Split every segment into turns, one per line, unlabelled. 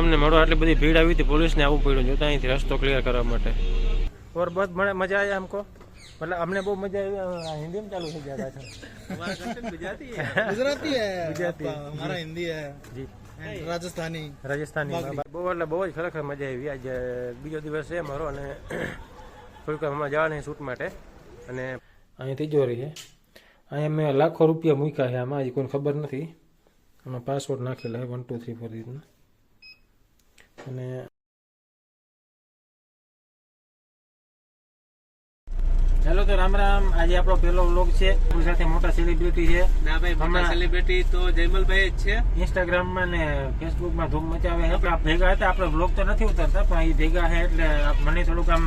અમને મળવા આટલી બધી ભીડ આવી હતી પોલીસને આવવું પડ્યું જોતા અહીંથી રસ્તો ક્લિયર કરવા માટે. ઓર બસ મને મજા આવી હમકો મતલબ અમને બહુ મજા આવી હિન્દીમાં ચાલુ થઈ
ગયા હતા
ગુજરાતી
ગુજરાતી. ગુજરાતી હિન્દી હે.
જી.
રાજસ્થાની.
રાજસ્થાની બહુ એટલે બહુ જ ખરેખર મજા આવી. આજે બીજો દિવસ છે મારો અને થોડીક હમણાં જવાના શૂટ માટે. અને અહીં તિજોરી છે. અહીંયા મેં લાખો રૂપિયા મૂક્યા છે આમાં હજી કોઈને ખબર નથી. આમાં પાસવર્ડ નાખેલા વન ટુ થ્રી ફોર રીતના. અને ચાલો તો રામ રામ આજે આપણો પહેલો વ્લોગ છે. આપણી સાથે મોટા સેલિબ્રિટી છે.
ના ભાઈ મોટા સેલિબ્રિટી તો જયમલભાઈ જ છે.
ઇન્સ્ટાગ્રામમાં ને ફેસબુકમાં ધૂમ મચાવે છે. આપણે ભેગા હતા આપણે વ્લોગ તો નથી ઉતરતા પણ એ ભેગા છે એટલે મને થોડુંક આમ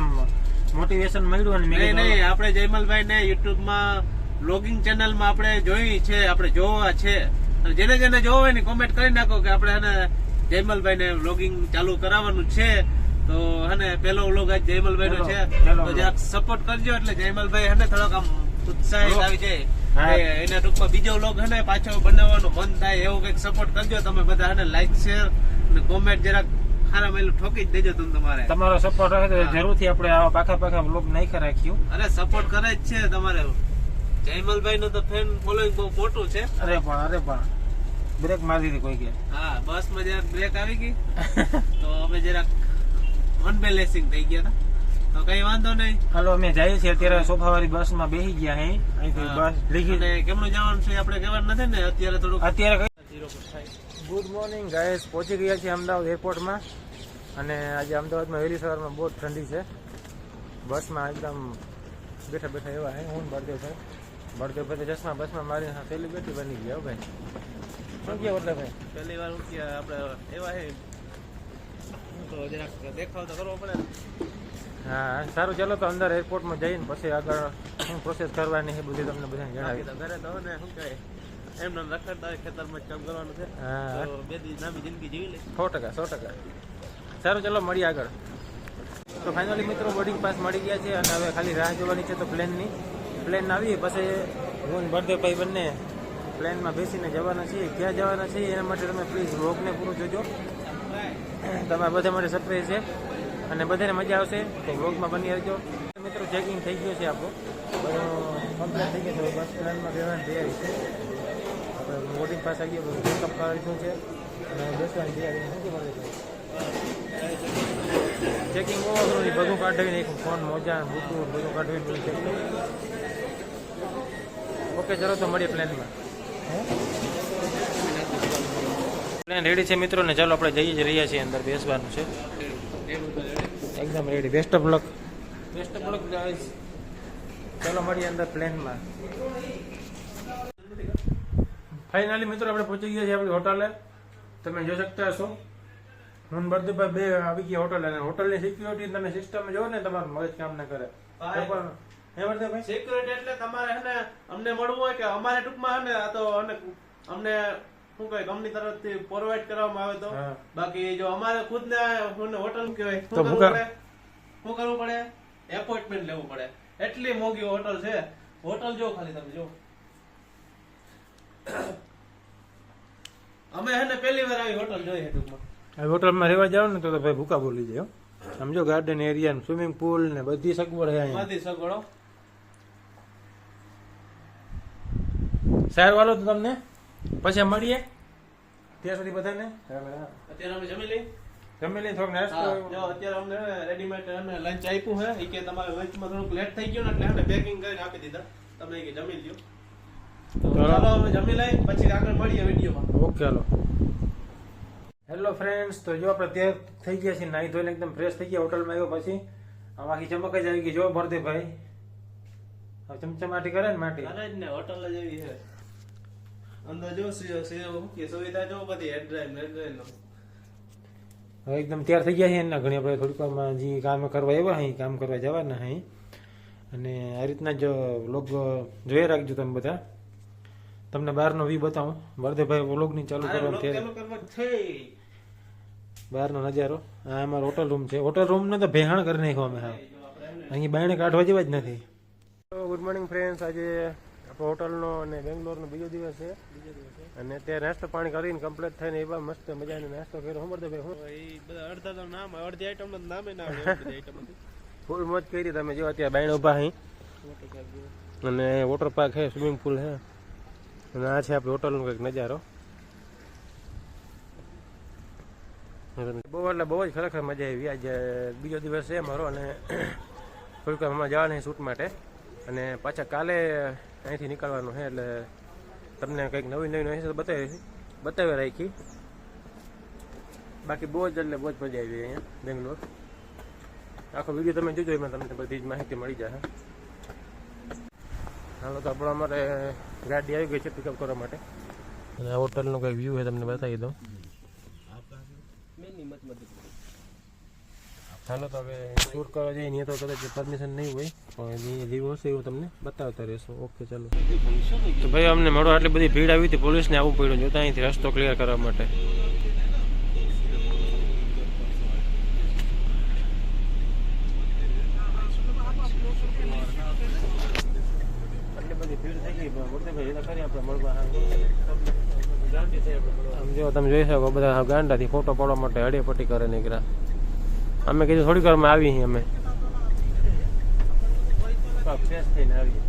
મોટિવેશન મળ્યું અને મેં
નહીં નહીં આપણે જયમલભાઈ ને યુટ્યુબમાં બ્લોગિંગ ચેનલમાં આપણે જોઈ છે આપણે જોવા છે. જેને જેને જોવો હોય ને કોમેન્ટ કરી નાખો કે આપણે હને જયમલભાઈ ને બ્લોગિંગ ચાલુ કરાવવાનું છે તો હને પેલો વ્લોગ આજ જયમલભાઈ નો છે. તો જરાક સપોર્ટ કરજો એટલે જયમલભાઈ હને થોડોક આમ ઉત્સાહિત આવી જાય. એના ટૂંકમાં બીજો વ્લોગ હને પાછો બનાવવાનું મન થાય એવું કંઈક સપોર્ટ કરજો. તમે બધા હને લાઈક શેર અને કોમેન્ટ જરાક ખારા મેલું ઠોકી જ દેજો તમે તમારે.
તમારો સપોર્ટ રહે તો જરૂરથી આપણે આવા પાખા પાખા વ્લોગ નાખી રાખ્યું
અરે સપોર્ટ કરે જ છે તમારે. જયમલભાઈ નું તો ફેન ફોલોઈંગ બહુ મોટું છે.
અરે પણ અરે પણ. બ્રેક મારી દીધી કોઈ કે.
હા બસમાં જરા બ્રેક આવી ગઈ. તો અમે જરાક અનબેલેન્સિંગ થઈ ગયા હતા. તો કઈ વાંધો નહીં.
હાલો અમે જઈએ છીએ અત્યારે સોફાવાળી બસમાં બેસી ગયા હે. અહીંથી બસ લીધી.
અને કેમનું જવાનું છે આપણે કહેવાનું નથી ને? અત્યારે થોડુંક
અત્યારે ગુડ મોર્નિંગ ગાઈસ પહોંચી ગયા છીએ અમદાવાદ એરપોર્ટમાં અને આજે અમદાવાદમાં વહેલી સવારમાં બહુ જ ઠંડી છે. બસમાં એકદમ બેઠા બેઠા એવા હે. હું બળદેવ ભાઈ બળદેવ ભાઈ ચશ્મા બસમાં મારી સેલિબ્રિટી બની ગયા ભાઈ. શું એટલે ભાઈ
પહેલી વાર ઉઠી આપણે એવા હે. તો જરાક દેખાવ તો કરવો પડે
હા સારું ચાલો તો અંદર એરપોર્ટમાં જઈને પછી આગળ શું પ્રોસેસ કરવાની છે બધી તમને બધાને જણાવી
ઘરે તો ને શું કહે એમને રખડતા હોય ખેતરમાં કામ કરવાનું છે.
હા
બે દી લાંબી જિંદગી જીવી લે.
સો ટકા સો ટકા. સારું ચાલો મળીએ આગળ. તો ફાઇનલી મિત્રો બોર્ડિંગ પાસ મળી ગયા છે અને હવે ખાલી રાહ જોવાની છે તો પ્લેનની પ્લેન આવી પછી હું અને બળદેવભાઈ બંને પ્લેનમાં બેસીને જવાના છીએ, ક્યાં જવાના છીએ, એના માટે તમે પ્લીઝ વ્લોગને પૂરું જોજો. તમારા બધા માટે સરપ્રાઈઝ છે. અને બધાને મજા આવશે, તો વ્લોગમાં બની રહેજો. મિત્રો ચેકિંગ થઈ ગયું છે આપણું. કમ્પ્લીટ થઈ ગયું છે. બસ પ્લેનમાં બેસવાની તૈયારી છે. આપણે બોર્ડિંગ પાસ આવી ગયો ચેકઅપ કરાવીશું છે. અને બેસવાની તૈયારી નથી મળે ચેકિંગ છે? બધું કાઢવીને એક ફોન મોજા બુટું બધું કાઢવી ઓકે ચલો, તો મળીએ પ્લેનમાં પ્લેન રેડી છે મિત્રો ને ચાલો આપણે જઈ જ રહ્યા છીએ અંદર બેસવાનું છે. એકદમ ready best of luck best of luck ચાલો મળીએ અંદર પ્લેનમાં. ફાઇનલી મિત્રો આપણે પહોંચી ગયા છીએ આપણી હોટલે. તમે જોઈ શકતા હશો. હું બરદુભાઈ બે આવી ગયા હોટલ. અને હોટલની સિક્યુરિટી તમે સિસ્ટમ જોવો ને તમારું મગજ કામ ના કરે.
સિક્યુરિટી એટલે તમારે હે ને અમને મળવું હોય કે અમારે ટૂંકમાં ને આ તો અમને શું કહેવાય કંપની તરફથી પ્રોવાઈડ કરવામાં આવે તો. બાકી જો અમારે ખુદ ને હોટલ કહેવાય શું કરવું પડે? શું કરવું પડે? એપોઇન્ટમેન્ટ લેવું પડે. એટલી મોંઘી હોટલ છે. હોટલ જો ખાલી તમે જો. અમે હે ને પહેલી વાર આવી હોટલ જોઈ ટૂંકમાં.
હોટલમાં રહેવા જાવ ને તો તો ભાઈ ભૂકા બોલી જાય સમજો ગાર્ડન એરિયા સ્વિમિંગ પુલ ને બધી સગવડ છે
બધી સગવડો.
સારું વાલો તો તમને પછી મળીએ. ત્યાં સુધી બધાને?
અત્યારે અમે જમી લઈએ.
જમી લઈને થોડોક નાસ્તો
જો અત્યારે અમને રેડીમેડ અમે લંચ આપ્યું હે ઈ કે તમારે લંચમાં થોડુંક લેટ થઈ ગયું ને એટલે અમે પેકિંગ કરીને આપી દીધા. તમને કે જમી લ્યો. તો
ચાલો.
અમે જમી લઈ પછી આગળ મળીએ વિડીયોમાં.
ઓકે હાલો. હેલો ફ્રેન્ડ્સ તો જો આપણે તૈયાર થઈ ગયા છીએ નાહી ધોઈને એકદમ ફ્રેશ થઈ ગયા હોટલમાં આવ્યો પછી. આખી ચમક જ આવી ગઈ જો ભરતે ભાઈ હવે ચમચમાટી કરે ને માટી.
અરે જ ને હોટલ જ એવી છે અંદર જો કે સુવિધા જો બધી હેડ ડ્રાઈવ હેડ ડ્રાઈવ
હવે એકદમ તૈયાર થઈ ગયા છે એના ઘણી. આપણે થોડીક વારમાં જે કામ કરવા આવ્યા અહીં કામ કરવા જવાના અહીં અને આ રીતના જ વ્લોગ જોઈ રાખજો તમે બધા. તમને બહારનો વ્યૂ બતાવું. બળદેવભાઈ વ્લોગની ચાલુ કરવાનું ત્યારે.
ચાલુ કરવા છે.
બહારનો નજારો. આ અમારો હોટલ રૂમ છે. હોટલ રૂમને તો ભેહાણ કરી નાખ્યો અમે હા. અહીં બાયણે કાઢવા જેવા જ નથી. ગુડ મોર્નિંગ ફ્રેન્ડ્સ આજે હોટલનો અને બેંગ્લોરનો બીજો દિવસ છે. અને ત્યાં નાસ્તો પાણી કરીને કમ્પ્લીટ થઈને એવા મસ્ત મજાનો નાસ્તો કર્યો. હું ભાઈ હું
એ બધા અડધા તો નામ અડધી આઈટમ નામે ના
ફૂલ મોજ કરી તમે જો અત્યારે બાયણ ઊભા અહીં અને વોટર પાર્ક છે સ્વિમિંગ પુલ છે. અને આ છે આપણે હોટલનો કંઈક નજારો. બહુ એટલે બહુ જ ખરેખર મજા આવી. આજે બીજો દિવસ છે મારો અને થોડીક હમણાં જવાના શૂટ માટે. અને પાછા કાલે અહીંથી નીકળવાનું છે એટલે તમને કંઈક નવી નવી હશે તો બતાવી બતાવી રાખી. બાકી બહુ જ એટલે બહુ જ મજા આવી અહીંયા બેંગ્લોર. આખો વીડિયો તમે જોજો એમાં તમને બધી જ માહિતી મળી જશે હાલો તો આપણે અમારે ગાડી આવી ગઈ છે પિકઅપ કરવા માટે. અને આ હોટલનો કંઈક વ્યૂ છે તમને બતાવી દઉં. હાલો તો હવે શૂટ કરવા જઈએ નહીં તો કદાચ પરમિશન નહીં હોય પણ એ જેવું હશે એવું તમને બતાવતા રહેશું ઓકે ચાલો તો ભાઈ અમને મળો આટલી બધી ભીડ આવી હતી પોલીસને આવવું પડ્યું જોતા અહીંથી રસ્તો ક્લિયર કરવા માટે તમે જોઈ શકો બધા ગાંડાથી ફોટો પાડવા માટે હડેપટ્ટી કરે નીકળ્યા અમે કીધું થોડીક વારમાં આવી અહીં અમે ફ્રેશ થઈને આવીએ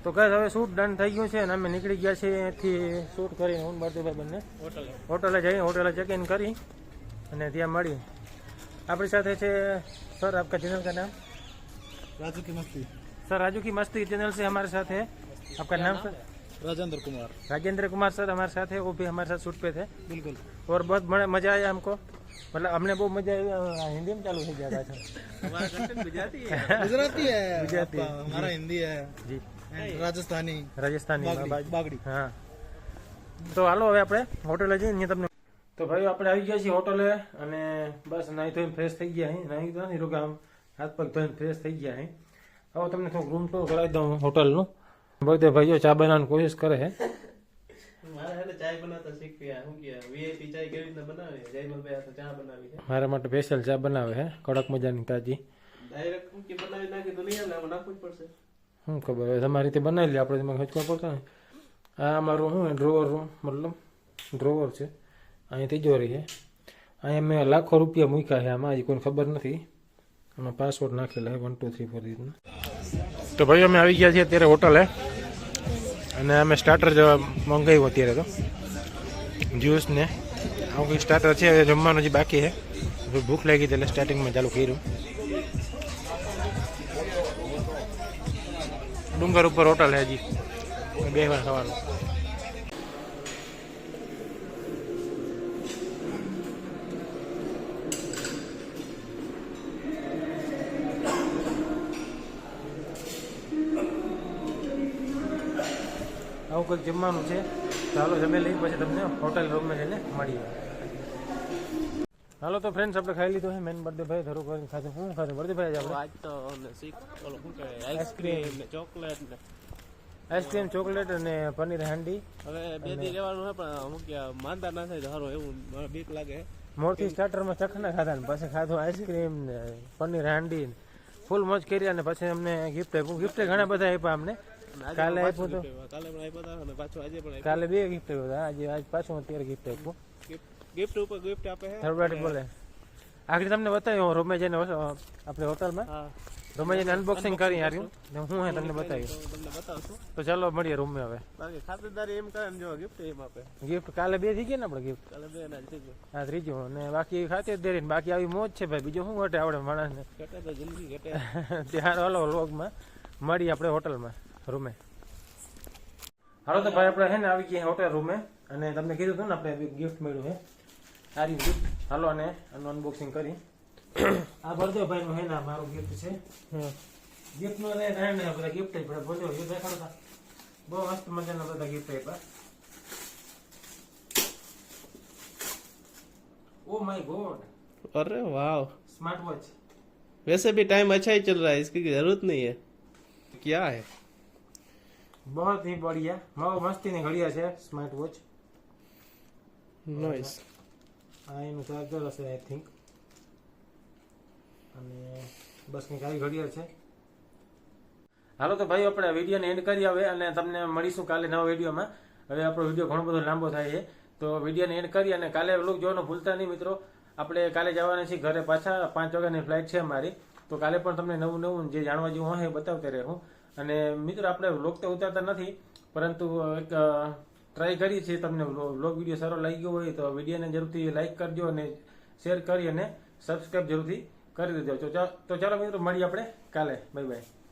તો કઈ હવે શૂટ ડન થઈ ગયું છે અને અમે નીકળી ગયા છીએ અહીંથી શૂટ કરીને હું બળદેવભાઈ બંને
હોટલ
હોટલે જઈ હોટલે ચેક ઇન કરી અને ત્યાં મળી આપણી સાથે છે સર આપકા चैनल का नाम
राजू की मस्ती
सर राजू की मस्ती चैनल से हमारे साथ है आपका नाम सर
राजेंद्र कुमार
राजेंद्र कुमार सर हमारे साथ है वो भी हमारे साथ शूट पे थे
बिल्कुल
और बहुत बड़ा मजा आया हमको मतलब हमने बहुत मजा आया हिंदी में चालू हो गया था
हमारा कंटेंट गुजराती है
गुजराती है
गुजराती,
आपका, हमारा हिंदी है
जी
and राजस्थानी
રાજસ્થાની
बागड़ी बागड़ी
હા તો હાલો હવે આપણે હોટલે જઈએ અહીંયા તમને તો ભાઈ આપણે આવી ગયા છીએ હોટલે અને બસ નાહી ધોઈને ફ્રેશ થઈ ગયા અહીં નાહી તો નહીં રોકા આમ હાથ પગ ધોઈને ફ્રેશ થઈ ગયા અહીં હવે તમને થોડુંક રૂમ ટૂર કરાવી દઉં હોટલનું બધે ભાઈઓ ચા બનાવવાની કોશિશ કરે છે
મારે હેને ચાય બનાવતા શીખ્યા શું કે વીઆઈપી ચા કેવી રીતના બનાવે? જયમલભાઈ આ તો ચા બનાવી છે.
મારા માટે સ્પેશિયલ ચા બનાવે હે કડક મજાની તાજી.
ડાયરેક્ટ શું કે બનાવી નાખી તો નહીં નાખવું જ પડશે.
શું ખબર હવે તમારી રીતે બનાવી લે આપણે એમાં ખર્ચવા પડતા ને આ અમારું શું ડ્રોવર રૂમ મતલબ ડ્રોવર છે. અહીંયા તિજોરી છે. અહીંયા મેં લાખો રૂપિયા મૂક્યા છે આમાં હજી કોઈને ખબર નથી. આમાં પાસવર્ડ નાખેલા વન ટુ થ્રી ફોર રીતના. તો ભાઈ અમે આવી ગયા છીએ અત્યારે હોટલે અને અમે સ્ટાર્ટર મંગાવ્યું અત્યારે તો. જ્યુસ ને આવું કંઈક સ્ટાર્ટર છે જમવાનું હજી બાકી છે. ભૂખ લાગી એટલે સ્ટાર્ટિંગમાં ચાલુ કર્યું. ડુંગર ઉપર હોટલ છે હજી. બે વાર ખાવાનું. આવું કંઈક જમવાનું છે ચાલો જમે લઈ પછી તમને હોટલ રૂમમાં જઈને મળીએ. હાલો તો ફ્રેન્ડ્સ આપણે ખાઈ લીધું છે મેન બર્થડે ભાઈ ધરું કરીને ખાધું. શું ખાધું? બર્થડે ભાઈ આપણે?
આજ તો આઈસ્ક્રીમ ને ચોકલેટ ને.
આઈસ્ક્રીમ ચોકલેટ અને પનીર હાંડી.
હવે બે દી લેવાનું છે પણ હું કે માંદા ના થાય સારું એવું મને બીક લાગે
મોરથી સ્ટાર્ટરમાં ચખના ખાધા ને પછી ખાધું આઈસ્ક્રીમ ને પનીર હાંડી ફૂલ મોજ કરી અને પછી અમને ગિફ્ટ આપ્યું. ગિફ્ટ ઘણા બધા આપ્યા અમને. કાલે
પણ
આપ્યું તો
પાછું gift આવ્યું. કાલે પણ આપ્યા હતા અને પાછું આજે પણ
કાલે બે ગિફ્ટ આપ્યા હતા આજે આજ પાછું અત્યારે ગિફ્ટ આપ્યું
ગિફ્ટ ઉપર ગિફ્ટ આપે છે
થર્ડ પાર્ટી બોલે આખરી તમને બતાવ્યું રૂમે જઈને વસ- આપણે હોટલમાં
હા
રૂમે જઈને અનબોક્સિંગ કરી હાર્યું ને હું હે તમને બતાવ્યું
તો તમને બતાવશું
તો ચાલો મળીએ રૂમે હવે
બાકી ખાતરદારી એમ કરે ને જો ગિફ્ટ એમ આપે
ગિફ્ટ કાલે બે થઈ ગયા ને આપણે ગિફ્ટ
કાલે બે ના થઈ ગયું
હા ત્રીજું અને બાકી ખાતે દેરી ને બાકી આવી મોજ છે ભાઈ બીજું શું ઘટે આવડે માણસને
ઘટે તો જિંદગી ઘટે
ત્યાં હાલો વ્લોગમાં મળીએ આપણે હોટલમાં રૂમે હાલો તો ભાઈ આપણે હે ને આવી ગયા હોટેલ રૂમે અને તમને કીધું હતું ને આપણે ગિફ્ટ મળ્યું છે સારી ગિફ્ટ હાલો અને આનું અનબોક્સિંગ કરી આ ભરદેવ ભાઈ નું હે ને આ મારું ગિફ્ટ છે ગિફ્ટ નું ને હે ને બધા ગિફ્ટ પડે ભરદેવ એ દેખાડો તા. બહુ મસ્ત મજાના બધા ગિફ્ટ આપ્યા ઓ માય ગોડ
अरे वाह
स्मार्ट वॉच
वैसे भी टाइम अच्छा ही चल रहा है इसकी जरूरत नहीं है क्या है
बहुत ही बढ़िया બહુ મસ્તીની ઘડિયાળ છે સ્માર્ટ વોચ
नाइस
આ એનું ચાર્જર હશે આઈ થિંક અને બસ કંઈક આવી ઘડિયાળ છે હાલો તો ભાઈ આપણે વિડીયોને એન્ડ કરી આવે અને તમને મળીશું કાલે નવા વિડીયોમાં હવે આપણો વિડીયો ઘણો બધો લાંબો થાય છે તો વિડીયોને એન્ડ કરી અને કાલે વ્લોગ જોવાનું ભૂલતા નહીં મિત્રો આપણે કાલે જવાના છીએ ઘરે પાછા પાંચ વાગ્યાની ફ્લાઇટ છે અમારી તો કાલે પણ તમને નવું નવું જે જાણવા જેવું હોય એ બતાવતા રહેવું અને મિત્રો, આપણે વ્લોગ તો ઉતારતા નથી, પરંતુ એક ટ્રાય કરીએ છીએ તમને વ્લોગ વીડિયો સારો લાગ્યો હોય તો વિડીયોને જરૂરથી લાઇક કરજો અને શેર કરી અને સબસ્ક્રાઈબ જરૂરથી કરી દેજો. તો ચાલો મિત્રો, મળીએ આપણે કાલે. Bye bye